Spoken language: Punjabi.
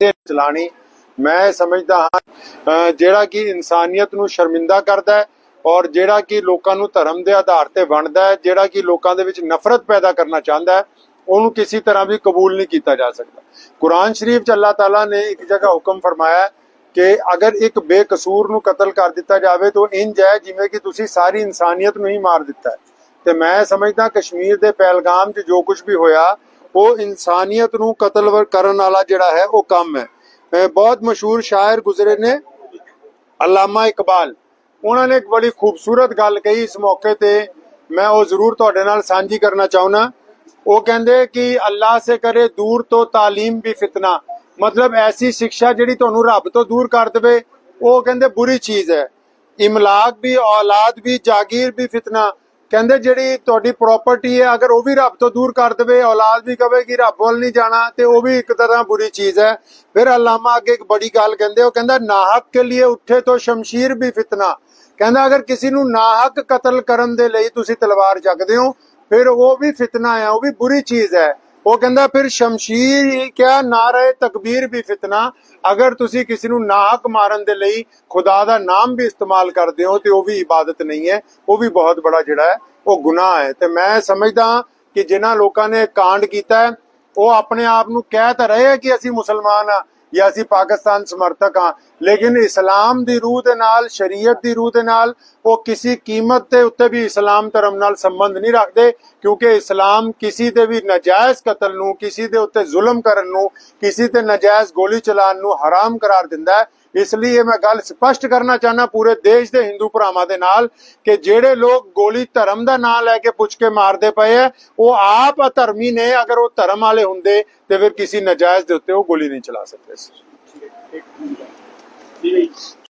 ਤੇ ਚਲਾਣੀ ਮੈਂ ਸਮਝਦਾ ਹਾਂ ਜਿਹੜਾ ਕਿ ਇਨਸਾਨੀਅਤ ਨੂੰ ਸ਼ਰਮਿੰਦਾ ਕਰਦਾ ਹੈ ਔਰ ਜਿਹੜਾ ਕਿ ਲੋਕਾਂ ਨੂੰ ਧਰਮ ਦੇ ਆਧਾਰ ਤੇ ਵੰਡਦਾ ਹੈ, ਜਿਹੜਾ ਕਿ ਲੋਕਾਂ ਦੇ ਵਿੱਚ ਨਫ਼ਰਤ ਪੈਦਾ ਕਰਨਾ ਚਾਹੁੰਦਾ ਹੈ, ਉਹਨੂੰ ਕਿਸੇ ਤਰ੍ਹਾਂ ਵੀ ਕਬੂਲ ਨਹੀਂ ਕੀਤਾ ਜਾ ਸਕਦਾ। ਕੁਰਾਨ ਸ਼ਰੀਫ ਚ ਅੱਲਾਹ ਤਾਲਾ ਨੇ ਇੱਕ ਜਗ੍ਹਾ ਹੁਕਮ ਫਰਮਾਇਆ ਕਿ ਅਗਰ ਇੱਕ ਬੇਕਸੂਰ ਨੂੰ ਕਤਲ ਕਰ ਦਿੱਤਾ ਜਾਵੇ ਤਾਂ ਇੰਜ ਹੈ ਜਿਵੇਂ ਕਿ ਤੁਸੀਂ ਸਾਰੀ ਇਨਸਾਨੀਅਤ ਨੂੰ ਹੀ ਮਾਰ ਦਿੱਤਾ ਹੈ। ਤੇ ਮੈਂ ਸਮਝਦਾ ਕਸ਼ਮੀਰ ਦੇ ਪਹਿਲਗਾਮ 'ਚ ਜੋ ਕੁਝ ਵੀ ਹੋਇਆ ਉਹ ਇਨਸਾਨੀਅਤ ਨੂੰ ਕਤਲ ਕਰਨ ਵਾਲਾ ਜਿਹੜਾ ਹੈ, ਉਹ ਕੰਮ ਹੈ। ਬਹੁਤ ਮਸ਼ਹੂਰ ਸ਼ਾਇਰ ਗੁਜ਼ਰੇ ਨੇ, ਅਲਾਮਾ ਇਕਬਾਲ। ਉਹਨਾਂ ਨੇ ਇੱਕ ਬੜੀ ਖੂਬਸੂਰਤ ਗੱਲ ਕਹੀ ਇਸ ਮੌਕੇ ਤੇ। ਮੈਂ ਉਹ ਜ਼ਰੂਰ ਤੁਹਾਡੇ ਨਾਲ ਸਾਂਝੀ ਕਰਨਾ ਚਾਹੁੰਦਾ। ਉਹ ਕਹਿੰਦੇ ਕਿ ਅੱਲਾਹ ਸੇ ਕਰੇ ਦੂਰ ਤੋਂ ਤਾਲੀਮ ਵੀ ਫਿਤਨਾ। ਮਤਲਬ ਐਸੀ ਸਿੱਖਿਆ ਜਿਹੜੀ ਤੁਹਾਨੂੰ ਰੱਬ ਤੋਂ ਦੂਰ ਕਰ ਦੇਵੇ, ਉਹ ਕਹਿੰਦੇ ਬੁਰੀ ਚੀਜ਼ ਹੈ। ਇਮਲਾਕ ਵੀ, ਔਲਾਦ ਵੀ, ਜਾਗੀਰ ਵੀ ਫਿਤਨਾ। ਕਹਿੰਦੇ ਜਿਹੜੀ ਤੁਹਾਡੀ ਪ੍ਰਾਪਰਟੀ ਹੈ, ਅਗਰ ਉਹ ਵੀ ਰੱਬ ਤੋਂ ਦੂਰ ਕਰ ਦੇਵੇ, ਔਲਾਦ ਵੀ ਕਵੇ ਕਿ ਰੱਬ ਵੱਲ ਨਹੀਂ ਜਾਣਾ, ਤੇ ਉਹ ਵੀ ਇੱਕ ਤਰ੍ਹਾਂ ਬੁਰੀ ਚੀਜ਼ ਹੈ। ਫਿਰ ਅਲਾਮਾ ਅੱਗੇ ਇੱਕ ਬੜੀ ਗੱਲ ਕਹਿੰਦੇ, ਉਹ ਕਹਿੰਦਾ, ਨਾਹਕ ਕੇ ਲਈ ਉੱਠੇ ਤੋਂ ਸ਼ਮਸ਼ੀਰ ਵੀ ਫਿਤਨਾ। ਕਹਿੰਦਾ, ਅਗਰ ਕਿਸੇ ਨੂੰ ਨਾਹਕ ਕਤਲ ਕਰਨ ਦੇ ਲਈ ਤੁਸੀਂ ਤਲਵਾਰ ਚੱਕਦੇ ਹੋ, ਫਿਰ ਉਹ ਵੀ ਫਿਤਨਾ ਹੈ, ਉਹ ਵੀ ਬੁਰੀ ਚੀਜ਼ ਹੈ। ਉਹ ਕਹਿੰਦਾ, ਫਿਰ ਸ਼ਮਸ਼ੀਰ ਹੀ ਕਿਆ ਨਾਰੇ ਤਕਬੀਰ ਵੀ ਫਿਤਨਾ? ਅਗਰ ਤੁਸੀਂ ਕਿਸੇ ਨੂੰ ਨਾਹਕ ਮਾਰਨ ਦੇ ਲਈ ਖੁਦਾ ਦਾ ਨਾਮ ਵੀ ਇਸਤੇਮਾਲ ਕਰਦੇ ਹੋ, ਤੇ ਉਹ ਵੀ ਇਬਾਦਤ ਨਹੀਂ ਹੈ। ਉਹ ਵੀ ਬਹੁਤ ਬੜਾ ਜਿਹੜਾ ਹੈ, ਉਹ ਗੁਨਾਹ ਹੈ। ਤੇ ਮੈਂ ਸਮਝਦਾ ਕਿ ਜਿਨ੍ਹਾਂ ਲੋਕਾਂ ਨੇ ਕਾਂਡ ਕੀਤਾ ਹੈ, ਉਹ ਆਪਣੇ ਆਪ ਨੂੰ ਕਹਿ ਤਾਂ ਰਹੇ ਆ ਕਿ ਅਸੀਂ ਮੁਸਲਮਾਨ ਆ ਜਾਂ ਅਸੀਂ ਪਾਕਿਸਤਾਨ ਸਮਰਥਕ ਹਾਂ, ਲੇਕਿਨ ਇਸਲਾਮ ਦੀ ਰੂਹ ਦੇ ਨਾਲ, ਸ਼ਰੀਅਤ ਦੀ ਰੂਹ ਦੇ ਨਾਲ, ਉਹ ਕਿਸੇ ਕੀਮਤ ਤੇ ਉੱਤੇ ਵੀ ਇਸਲਾਮ ਧਰਮ ਨਾਲ ਸੰਬੰਧ ਨਹੀਂ ਰੱਖਦੇ, ਕਿਉਂਕਿ ਇਸਲਾਮ ਕਿਸੇ ਦੇ ਵੀ ਨਜਾਇਜ਼ ਕਤਲ ਨੂੰ, ਕਿਸੇ ਦੇ ਉੱਤੇ ਜ਼ੁਲਮ ਕਰਨ ਨੂੰ, ਕਿਸੇ ਤੇ ਨਜਾਇਜ਼ ਗੋਲੀ ਚਲਾਉਣ ਨੂੰ ਹਰਾਮ ਕਰਾਰ ਦਿੰਦਾ ਹੈ। ਇਸ ਲਈ ਇਹ ਮੈਂ ਗੱਲ ਸਪਸ਼ਟ ਕਰਨਾ ਚਾਹਨਾ ਪੂਰੇ ਦੇਸ਼ ਦੇ ਹਿੰਦੂ ਭਰਾਵਾਂ ਦੇ ਨਾਲ ਕਿ ਜਿਹੜੇ ਲੋਕ ਗੋਲੀ ਧਰਮ ਦਾ ਨਾਂ ਲੈ ਕੇ ਪੁੱਛ ਕੇ ਮਾਰਦੇ ਪਏ ਆ, ਉਹ ਆਪ ਅਧਰਮੀ ਨੇ, ਅਗਰ ਉਹ ਧਰਮ ਵਾਲੇ ਹੁੰਦੇ ਤੇ ਫਿਰ ਕਿਸੇ ਨਜਾਇਜ਼ ਦੇ ਉੱਤੇ ਉਹ ਗੋਲੀ ਨਹੀਂ ਚਲਾ ਸਕਦੇ ਸੀ ਠੀਕ ਹੈ